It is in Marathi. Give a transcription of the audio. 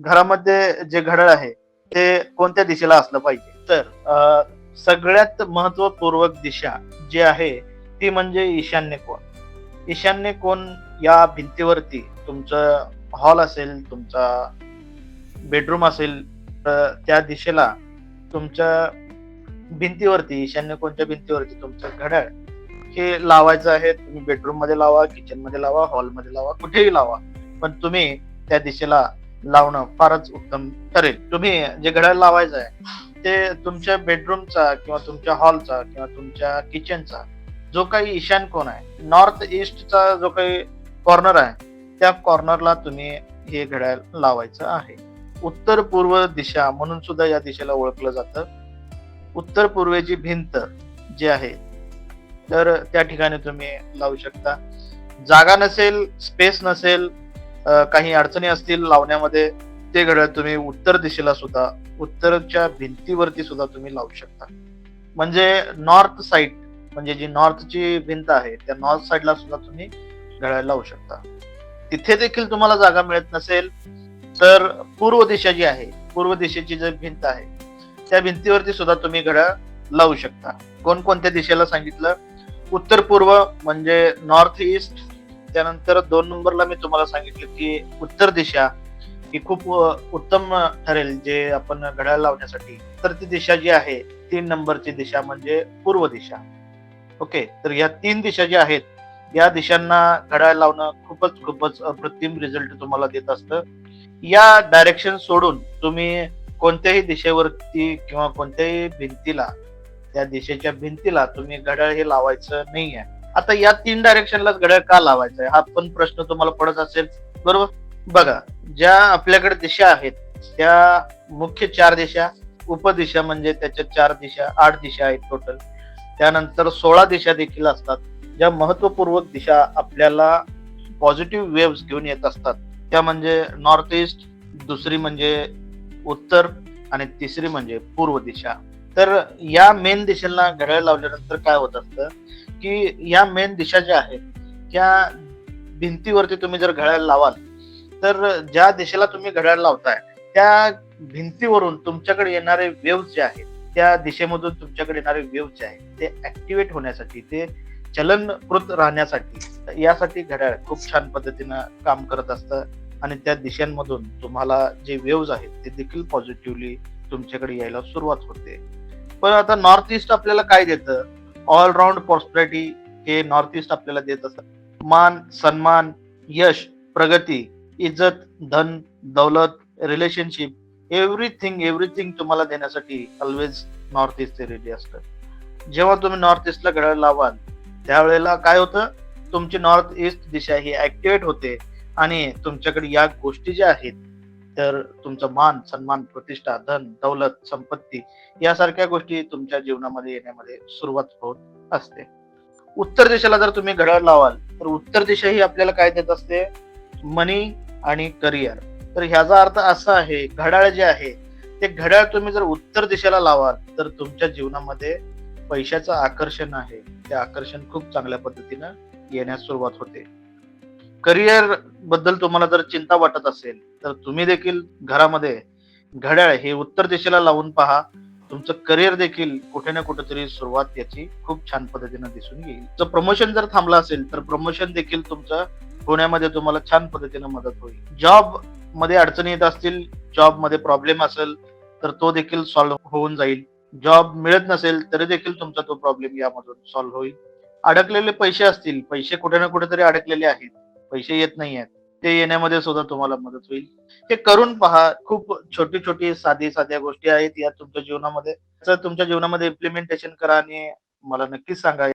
घरामध्ये जे घड्याळ आहे ते कोणत्या दिशेला असलं पाहिजे? तर सगळ्यात महत्वपूर्वक दिशा जी आहे ती म्हणजे ईशान्य कोण ईशान्य कोण या भिंतीवरती तुमचं हॉल असेल तुमचा बेडरूम असेल तर त्या दिशेला तुमच्या भिंतीवरती ईशान्य कोणच्या भिंतीवरती तुमचं घड्याळ हे लावायचं आहे. तुम्ही बेडरूममध्ये लावा किचनमध्ये लावा हॉलमध्ये लावा कुठेही लावा. पण तुम्ही त्या दिशेला लावणं फारच उत्तम ठरेल. तुम्ही जे घड्याळ लावायचं आहे ते तुमच्या बेडरूमचा किंवा तुमच्या हॉलचा किंवा तुमच्या किचनचा जो काही ईशान कोण आहे नॉर्थ ईस्टचा जो काही कॉर्नर आहे त्या कॉर्नरला तुम्ही हे घड्याळ लावायचं आहे. उत्तर पूर्व दिशा म्हणून सुद्धा या दिशेला ओळखलं जातं. उत्तर पूर्वेची भिंत जी आहे तर त्या ठिकाणी तुम्ही लावू शकता. जागा नसेल स्पेस नसेल काही अडचणी असतील लावण्यामध्ये ते घड्याळ तुम्ही उत्तर दिशेला सुद्धा उत्तरच्या भिंतीवरती सुद्धा तुम्ही लावू शकता. म्हणजे नॉर्थ साइड म्हणजे जी नॉर्थची भिंत आहे त्या नॉर्थ साइडला सुद्धा तुम्ही घड्याळ लावू शकता. तिथे देखील तुम्हाला जागा मिळत नसेल तर पूर्व दिशा जी आहे पूर्व दिशेची जी भिंत आहे त्या भिंतीवरती सुद्धा तुम्ही घड्याळ लावू शकता. कोणकोणत्या दिशेला सांगितलं? उत्तर पूर्व म्हणजे नॉर्थ ईस्ट त्यानंतर दोन नंबरला मी तुम्हाला सांगितलं की उत्तर दिशा ही खूप उत्तम ठरेल जे आपण घड्याळ लावण्यासाठी. तर ती दिशा जी आहे तीन नंबरची दिशा म्हणजे पूर्व दिशा. ओके तर या तीन दिशा ज्या आहेत या दिशांना घड्याळ लावणं खूपच खूपच अप्रतिम रिझल्ट तुम्हाला देत असतं. या डायरेक्शन सोडून तुम्ही कोणत्याही दिशेवरती किंवा कोणत्याही भिंतीला त्या दिशेच्या भिंतीला तुम्ही घड्याळ हे लावायचं नाही आहे आता या तीन डायरेक्शनलाच घड्याळ का लावायचं आहे हा पण प्रश्न तुम्हाला पडत असेल. बरोबर? बघा ज्या आपल्याकडे दिशा आहेत त्या मुख्य चार दिशा उपदिशा म्हणजे त्याच्या चार दिशा आठ दिशा आहेत टोटल त्यानंतर सोळा दिशा देखील असतात ज्या महत्वपूर्वक दिशा आपल्याला पॉझिटिव्ह वेव्स घेऊन येत असतात. त्या म्हणजे नॉर्थ ईस्ट दुसरी म्हणजे उत्तर आणि तिसरी म्हणजे पूर्व दिशा. तर या मेन दिशेला घड्याळ लावल्यानंतर काय होत असतं? की या मेन दिशा ज्या आहेत त्या भिंतीवरती तुम्ही जर घड्याळ लावाल तर ज्या दिशेला तुम्ही घड्याळ लावताय त्या भिंतीवरून तुमच्याकडे येणारे वेव्स जे आहेत त्या दिशेमधून तुमच्याकडे येणारे वेव्स जे आहेत ते ऍक्टिव्हेट होण्यासाठी ते चलनकृत राहण्यासाठी यासाठी घड्याळ खूप छान पद्धतीनं काम करत असतं. आणि त्या दिशांमधून तुम्हाला जे वेव्ज आहेत ते देखील पॉझिटिव्हली तुमच्याकडे यायला सुरुवात होते. पण आता नॉर्थ ईस्ट आपल्याला काय देतं? ऑलराऊंड प्रॉस्पेरिटी हे नॉर्थ ईस्ट आपल्याला देत असतात. मान सन्मान यश प्रगती इज्जत धन दौलत रिलेशनशिप एव्हरीथिंग एव्हरीथिंग तुम्हाला देण्यासाठी ऑलवेज नॉर्थ ईस्ट रेडी असतं. जेव्हा तुम्ही नॉर्थ ईस्टला घड्याळ लावाल त्यावेळेला काय होतं? तुमची नॉर्थ ईस्ट दिशा ही ऍक्टिव्हेट होते आणि तुमच्याकडे या गोष्टी ज्या आहेत तर तुमचं मान सन्मान प्रतिष्ठा धन दौलत संपत्ती यासारख्या गोष्टी तुमच्या जीवनामध्ये येण्यामध्ये सुरुवात होत असते. उत्तर दिशेला जर तुम्ही घड्याळ लावाल तर उत्तर दिशा ही आपल्याला काय देत असते? मनी आणि करिअर तर ह्याचा अर्थ असा आहे घड्याळ जे आहे ते घड्याळ तुम्ही जर उत्तर दिशेला लावाल तर तुमच्या जीवनामध्ये पैशाचं आकर्षण आहे. ते आकर्षण खूप चांगल्या पद्धतीनं येण्यास सुरुवात होते. करिअरबद्दल तुम्हाला जर चिंता वाटत असेल तर तुम्ही देखील घरामध्ये घड्याळ हे उत्तर दिशेला लावून पहा. तुमचं करिअर देखील कुठे ना कुठेतरी सुरुवात याची खूप छान पद्धतीनं दिसून येईल. जर प्रमोशन जर थांबलं असेल तर प्रमोशन देखील तुमचं होण्यामध्ये तुम्हाला छान पद्धतीनं मदत होईल. जॉबमध्ये अडचणी येत असतील जॉबमध्ये प्रॉब्लेम असेल तर तो देखील सॉल्व्ह होऊन जाईल. जॉब मिळत नसेल तरी देखील तुमचा तो प्रॉब्लेम यामधून सॉल्व्ह होईल. अडकलेले पैसे असतील पैसे कुठे ना कुठेतरी अडकलेले आहेत. पैसे येत नाही आहेत ते येण्यामध्ये सुद्धा तुम्हाला मदत होईल. हे करून पहा. खूप छोटी छोटी साधी साध्या गोष्टी आहेत या तुमच्या जीवनामध्ये. तुमच्या जीवनामध्ये इम्प्लिमेंटेशन करा आणि मला नक्कीच सांगा.